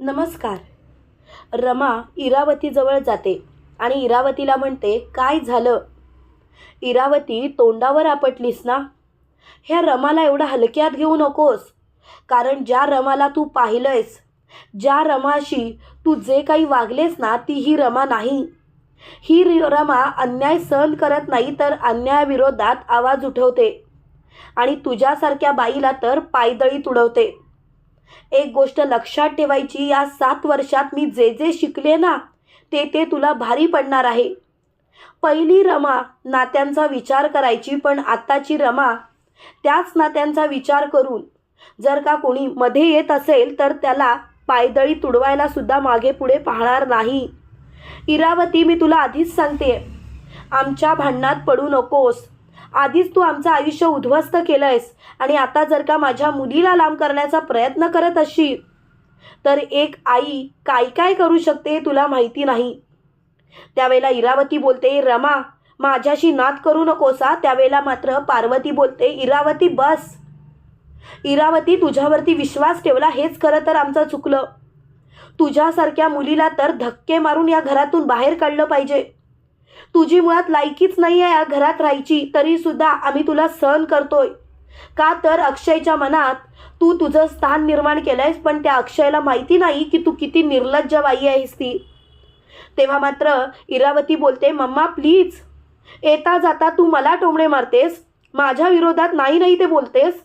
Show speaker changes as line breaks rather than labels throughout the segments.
नमस्कार. रमा इरावतीजवळ जाते आणि इरावतीला म्हणते काय झालं? इरावती तोंडावर आपटलीस ना? ह्या रमाला एवढं हलक्यात घेऊ नकोस. कारण ज्या रमाला तू पाहिलंयस ज्या रमाशी तू जे काही वागलेस ना ती ही रमा नाही. ही रमा अन्याय सहन करत नाही तर अन्यायाविरोधात आवाज उठवते आणि तुझ्यासारख्या बाईला तर पायदळी तुडवते. एक गोष्ट लक्षात ठेवायची या सात वर्षात मी जे जे शिकले ना ते ते तुला भारी पडणार आहे. पहिली रमा नात्यांचा विचार करायची पण आत्ताची रमा त्याच नात्यांचा विचार करून जर का कोणी मध्ये येत असेल तर त्याला पायदळी तुडवायला सुद्धा मागे पुढे पाहणार नाही. इरावती मी तुला आधीच सांगते आमच्या भांडणात पडू नकोस. आधीच तू आमचं आयुष्य उद्ध्वस्त केलं आहेस आणि आता जर का माझ्या मुलीला लांब करण्याचा प्रयत्न करत असशील तर एक आई काय काय करू शकते हे तुला माहिती नाही. त्यावेळेला इरावती बोलते रमा माझ्याशी नाद करू नकोसा. त्यावेळेला मात्र पार्वती बोलते इरावती बस. इरावती तुझ्यावरती विश्वास ठेवला हेच खरं तर आमचं चुकलं. तुझ्यासारख्या मुलीला तर धक्के मारून या घरातून बाहेर काढलं पाहिजे. तुझी मुळात लायकीच नाही आहे या घरात राहायची तरी सुद्धा आम्ही तुला सहन करतोय. का तर अक्षयच्या मनात तू तुझं स्थान निर्माण केलंयस पण त्या अक्षयला माहिती नाही की तू किती निर्लज्ज बाई आहेस ती. तेव्हा मात्र इरावती बोलते मम्मा प्लीज येता जाता तू मला टोमणे मारतेस? माझ्या विरोधात नाही नाही ते बोलतेस?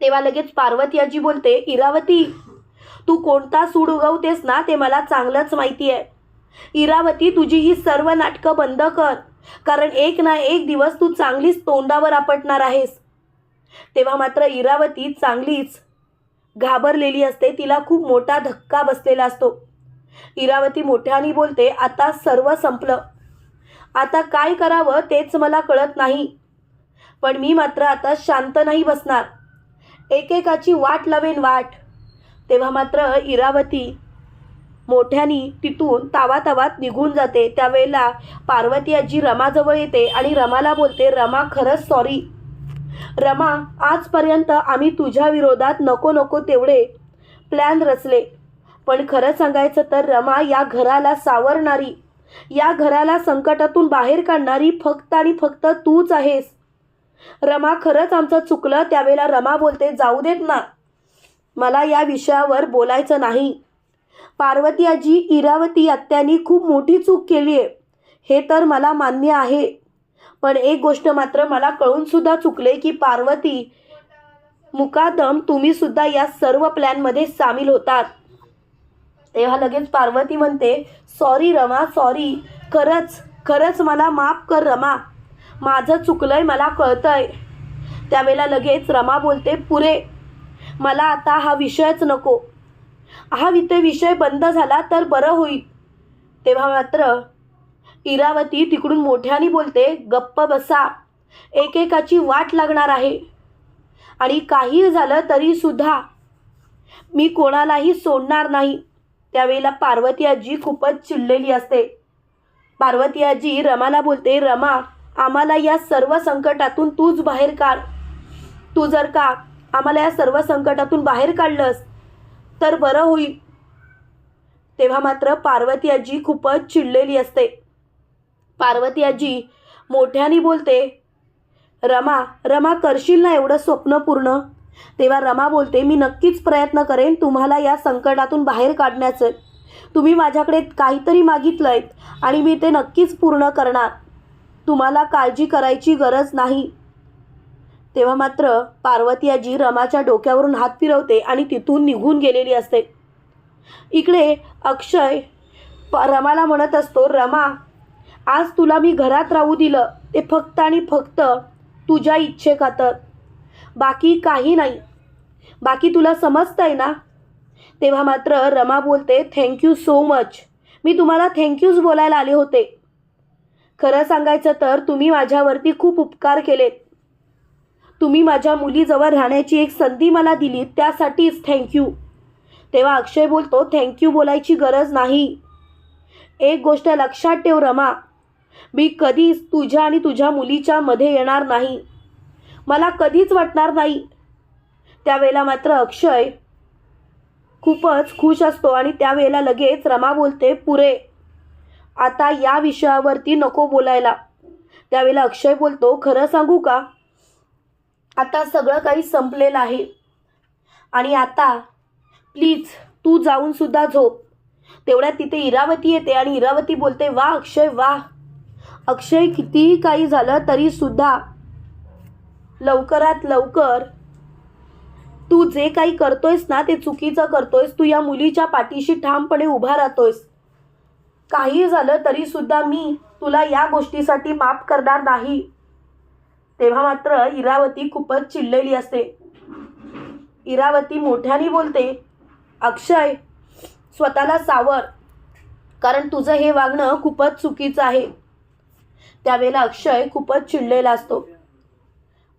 तेव्हा लगेच पार्वती आजी बोलते इरावती तू कोणता सूड उगवतेस ना ते मला चांगलंच माहिती आहे इरावती तुझी ही सर्व नाटकं बंद कर. कारण एक ना एक दिवस तू चांगलीच तोंडावर आपटणार आहेस. तेव्हा मात्र इरावती चांगलीच घाबरलेली असते. तिला खूप मोठा धक्का बसलेला असतो. इरावती मोठ्याने बोलते आता सर्व संपलं. आता काय करावं तेच मला कळत नाही. पण मी मात्र आता शांत नाही बसणार. एकेकाची वाट लावेन वाट. तेव्हा मात्र इरावती मोठ्यानी तिथून तावातावात निघून जाते. त्यावेळेला पार्वती आजी रमाजवळ येते आणि रमाला बोलते रमा खरंच सॉरी रमा आजपर्यंत आम्ही तुझ्या विरोधात नको नको तेवढे प्लॅन रचले. पण खरं सांगायचं तर रमा या घराला सावरणारी या घराला संकटातून बाहेर काढणारी फक्त आणि फक्त तूच आहेस. रमा खरंच आमचं चुकलं? त्यावेळेला रमा बोलते जाऊ देत ना. मला या विषयावर बोलायचं नाही. पार्वती आजी इरावती आत्यांनी खूप मोठी चूक केली आहे. हे तर मला मान्य आहे. पण एक गोष्ट मात्र मला कळून सुद्धा चुकले की पार्वती मुकादम तुम्ही सुद्धा या सर्व प्लॅनमध्ये सामील होतात. तेव्हा लगेच पार्वती म्हणते सॉरी रमा सॉरी खरंच खरंच मला माफ कर रमा. माझं चुकलंय मला कळतंय. त्यावेळेला लगेच रमा बोलते पुरे मला आता हा विषयच नको. हा विते विषय बंद झाला तर बरं होईल. तेव्हा मात्र इरावती तिकडून मोठ्याने बोलते गप्प बसा. एकेकाची वाट लागणार आहे. आणि काही झालं तरीसुद्धा मी कोणालाही सोडणार नाही. त्यावेळेला पार्वती आजी खूपच चिडलेली असते. पार्वती आजी रमाला बोलते रमा आम्हाला या सर्व संकटातून तूच बाहेर काढ. तू जर का आम्हाला या सर्व संकटातून बाहेर काढलंस तर बरं होईल. तेव्हा मात्र पार्वती आजी खूपच चिडलेली असते. पार्वती आजी मोठ्याने बोलते रमा रमा करशील ना एवढं स्वप्न पूर्ण? तेव्हा रमा बोलते मी नक्कीच प्रयत्न करेन तुम्हाला या संकटातून बाहेर काढण्याचं. तुम्ही माझ्याकडे काहीतरी मागितलंय आणि मी ते नक्कीच पूर्ण करणार. तुम्हाला काळजी करायची गरज नाही. तेव्हा मात्र पार्वती आजी रमाच्या डोक्यावरून हात फिरवते आणि तिथून निघून गेलेली असते. इकडे अक्षय प रमाला म्हणत असतो रमा आज तुला मी घरात राहू दिलं. ते फक्त आणि फक्त तुझ्या इच्छे खातर बाकी काही नाही. बाकी तुला समजतंय ना? तेव्हा मात्र रमा बोलते थँक्यू सो मच मी तुम्हाला थँक्यूज बोलायला आले होते. खरं सांगायचं तर तुम्ही माझ्यावरती खूप उपकार केलेत. तुम्ही माझ्या मुलीजवळ राहण्याची एक संधी मला दिली त्यासाठीच थँक्यू तेव्हा अक्षय बोलतो थँक्यू बोलायची गरज नाही. एक गोष्ट लक्षात ठेव रमा. मी कधीच तुझ्या आणि तुझ्या मुलीच्या मध्ये येणार नाही. मला कधीच वाटणार नाही. त्यावेळेला मात्र अक्षय खूपच खुश असतो आणि त्यावेळेला लगेच रमा बोलते पुरे आता या विषयावरती नको बोलायला. त्यावेळेला अक्षय बोलतो खरं सांगू का? आता सगळं काही संपलेलं आहे. आणि आता प्लीज तू जाऊन सुद्धा झोप. तेवढ्यात तिथे इरावती येते आणि इरावती बोलते वा अक्षय वा. अक्षय कितीही काही झालं तरी सुद्धा लवकरात लवकर तू जे काही करतोयस ना ते चुकीचं करतोयस. तू या मुलीच्या पाठीशी ठामपणे उभा राहतोयस. काही झालं तरी सुद्धा मी तुला या गोष्टीसाठी माफ करणार नाही. तेव्हा मात्र इरावती खूपच चिडलेली असते. इरावती मोठ्याने बोलते अक्षय स्वतःला सावर कारण तुझं हे वागणं खूपच चुकीचं आहे. त्यावेळेला अक्षय खूपच चिडलेला असतो.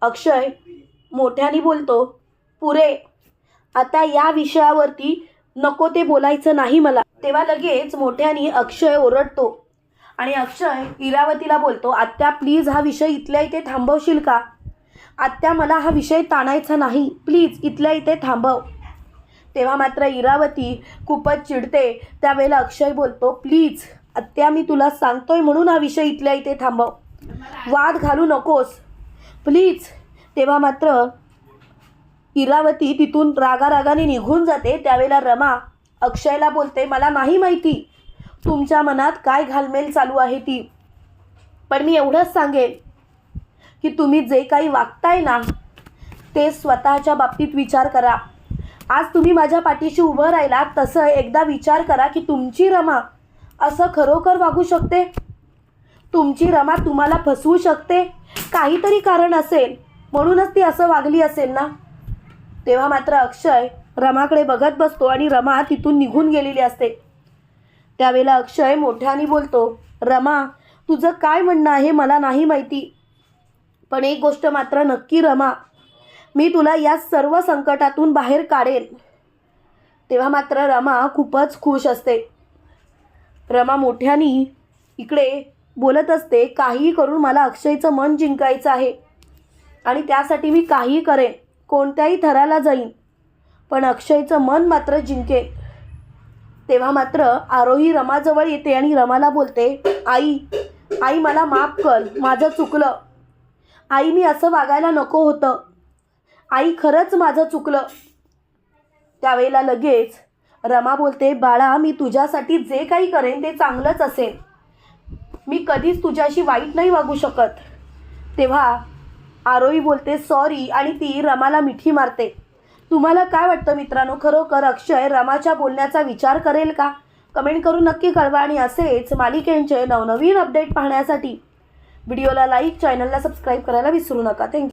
अक्षय मोठ्याने बोलतो पुरे आता या विषयावरती नको ते बोलायचं नाही मला. तेव्हा लगेच मोठ्याने अक्षय ओरडतो आणि अक्षय इरावतीला बोलतो आत्या प्लीज हा विषय इथल्या इथे थांबवशील का? आत्या मला हा विषय ताणायचा नाही. प्लीज इथल्या इथे थांबव. तेव्हा मात्र इरावती खूपच चिडते. त्यावेळेला अक्षय बोलतो प्लीज आत्या मी तुला सांगतोय म्हणून हा विषय इथल्या इथे थांबव. वाद घालू नकोस. प्लीज तेव्हा मात्र इरावती तिथून रागारागाने निघून जाते. त्यावेळेला रमा अक्षयला बोलते मला नाही माहिती. तुमच्या मनात काय घालमेल चालू आहे ती? पण मी एवढंच सांगेन की तुम्ही जे काही वागताय ना ते स्वतःच्या बाबतीत विचार करा. आज तुम्ही माझ्या पाठीशी उभं राहिला तसं एकदा विचार करा की तुमची रमा असं खरोखर वागू शकते? तुमची रमा तुम्हाला फसवू शकते? काहीतरी कारण असेल म्हणूनच ती असं वागली असेल ना? तेव्हा मात्र अक्षय रमाकडे बघत बसतो आणि रमा तिथून निघून गेलेली असते. त्यावेळेला अक्षय मोठ्याने बोलतो रमा तुझं काय म्हणणं आहे मला नाही माहिती. पण एक गोष्ट मात्र नक्की रमा मी तुला या सर्व संकटातून बाहेर काढेन. तेव्हा मात्र रमा खूपच खुश असते. रमा मोठ्यानी इकडे बोलत असते काहीही करून मला अक्षयचं मन जिंकायचं आहे आणि त्यासाठी मी काहीही करेन कोणत्याही थराला जाईन पण अक्षयचं मन मात्र जिंकेन. तेव्हा मात्र आरोही रमाजवळ येते आणि रमाला बोलते आई आई मला माफ कर माझं चुकलं. आई मी असं वागायला नको होतं. आई खरंच माझं चुकलं. त्यावेळेला लगेच रमा बोलते बाळा मी तुझ्यासाठी जे काही करेन ते चांगलंच असेल. मी कधीच तुझ्याशी वाईट नाही वागू शकत. तेव्हा आरोही बोलते सॉरी आणि ती रमाला मिठी मारते. तुम्हाला काय वाटतं मित्रांनो? खरोखर अक्षय रमाच्या बोलण्याचा विचार करेल का? कमेंट करून नक्की कळवा आणि असेच मालिकेंचे नवनवीन अपडेट पाहण्यासाठी व्हिडिओला लाईक चॅनलला सबस्क्राईब करायला विसरू नका. थँक्यू